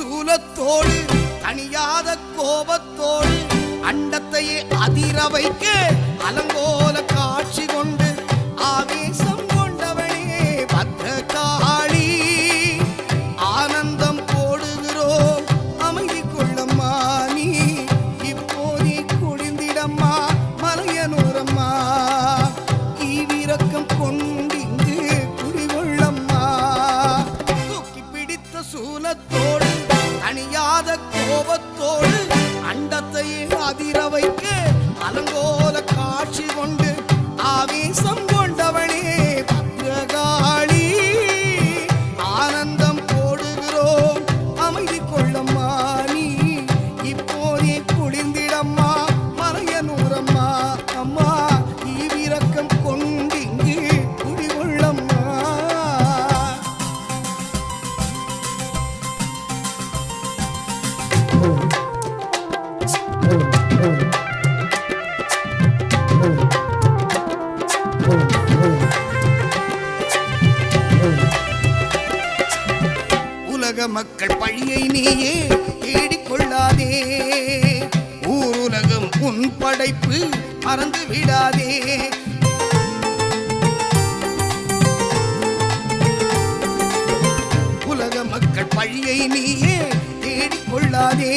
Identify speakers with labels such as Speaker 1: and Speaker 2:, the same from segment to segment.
Speaker 1: சூலத்தோடு தனியாத கோபத்தோடு அண்டத்தையே அதிர வைக்க அலங்கோல காட்சி உலக மக்கள் பழியை நீயே தேடிக்கொள்ளாதே. ஊருலகம் உன் படைப்பு மறந்து விடாதே. உலக மக்கள் பழியை நீயே தேடிக்கொள்ளாதே.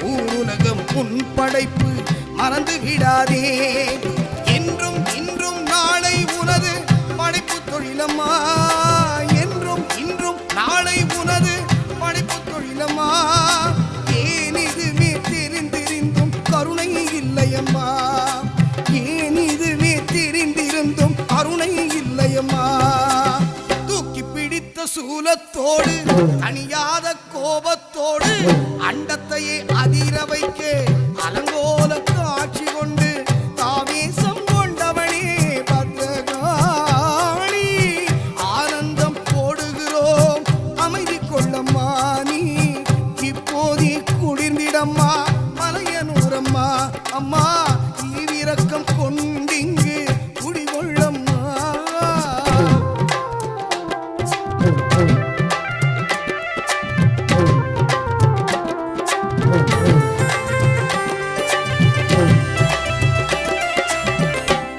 Speaker 1: ஊருலகம் உன் படைப்பு மறந்து விடாதே. என்றும் இன்றும் நாளை உனது படைப்பு தொழிலம்மா. பிடித்த சூலத்தோடு அணியாத கோபத்தோடு அண்டத்தையே அதிர வைக்க. அலங்கோ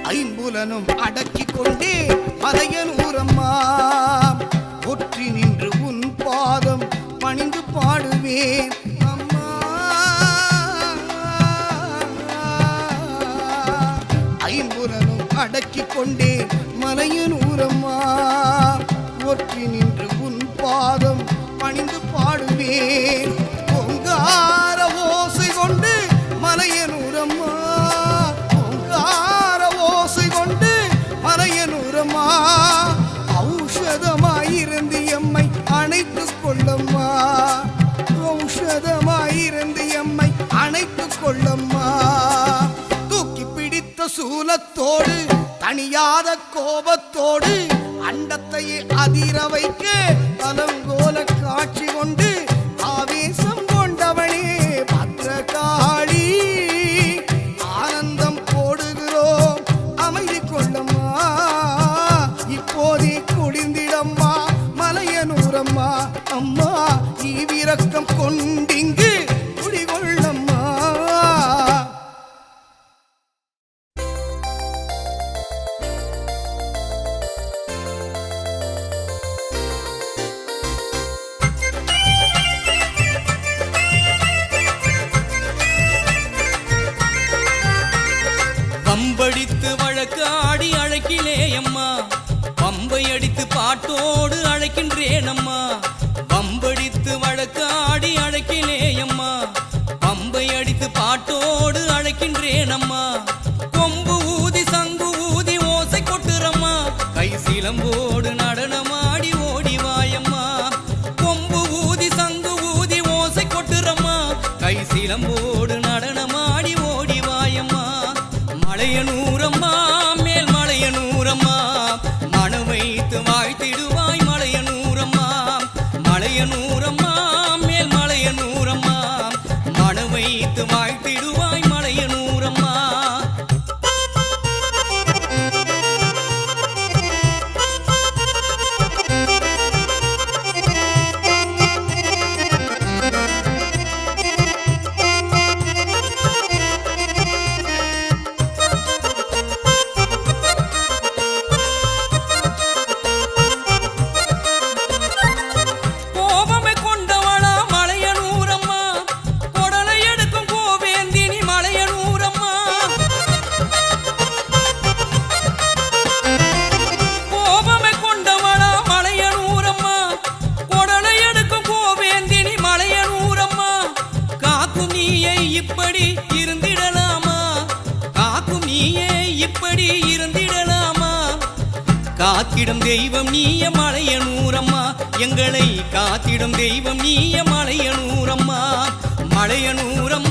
Speaker 1: ஐம்புலனும் அடக்கிக் கொண்டே மலையனூரம்மா ஒற்றி நின்று உன் பாதம் பணிந்து பாடுவேன். அம்மா. ஐம்புலனும் அடக்கிக் கொண்டே சூலத்தோடு தனியாத கோபத்தோடு அண்டத்தை அதிர வைக்க தலங்கோல காட்சி கொண்டு ஆவேசம் கொண்டவனே பத்திரகாளி. ஆனந்தம் போடுகிறோம் அமைதி கொள்ளம்மா. இப்போதே குடிந்திடம்மா மலையனூரம்மா. அம்மா ஈவிரக்கம் கொண்டிங்கு
Speaker 2: அன்போடு அழைக்கின்றேன் அம்மா காத்திடும் தெய்வம் நீய மலையனூரம்மா. எங்களை காத்திடும் தெய்வம் நீய மலையனூரம்மா. மலையனூரம்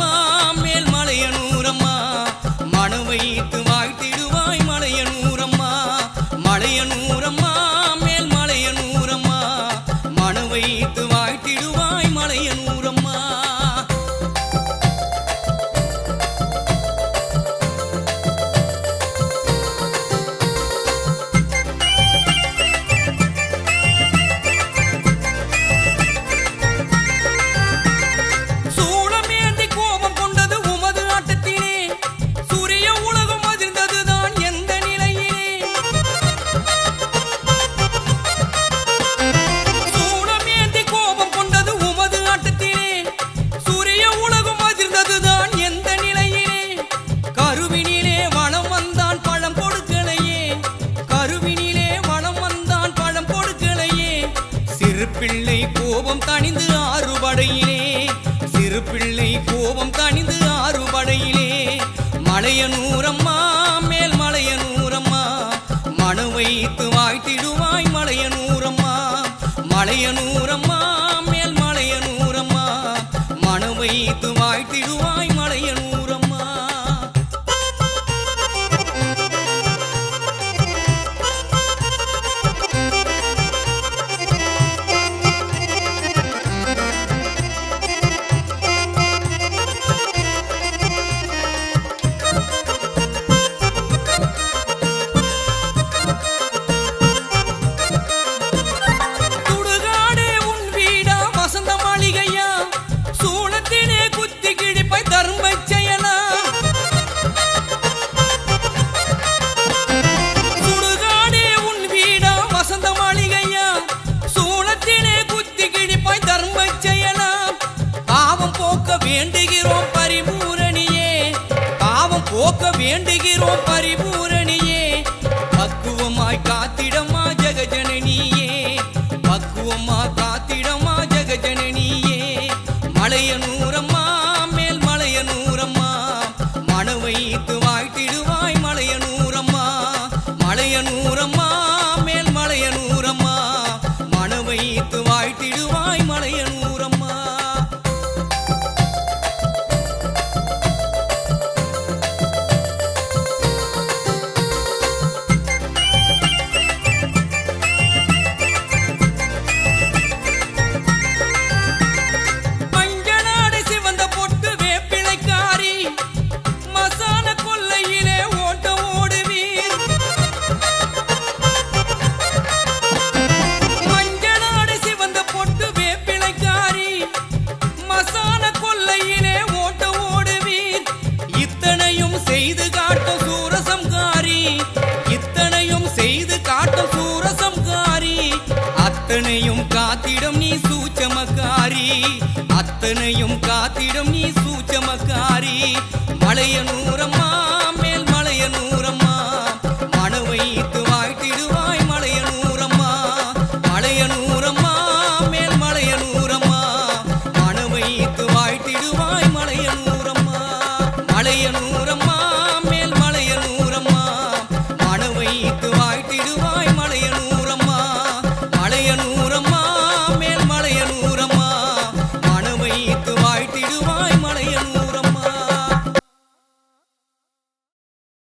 Speaker 2: ಮಾಯನು வேண்டுகிறோம் பரிபூரணியே பக்குவமாய் காத்திடமா ஜெகஜனனி? காமக்காரி அத்தனையும் காத்திடும் நீ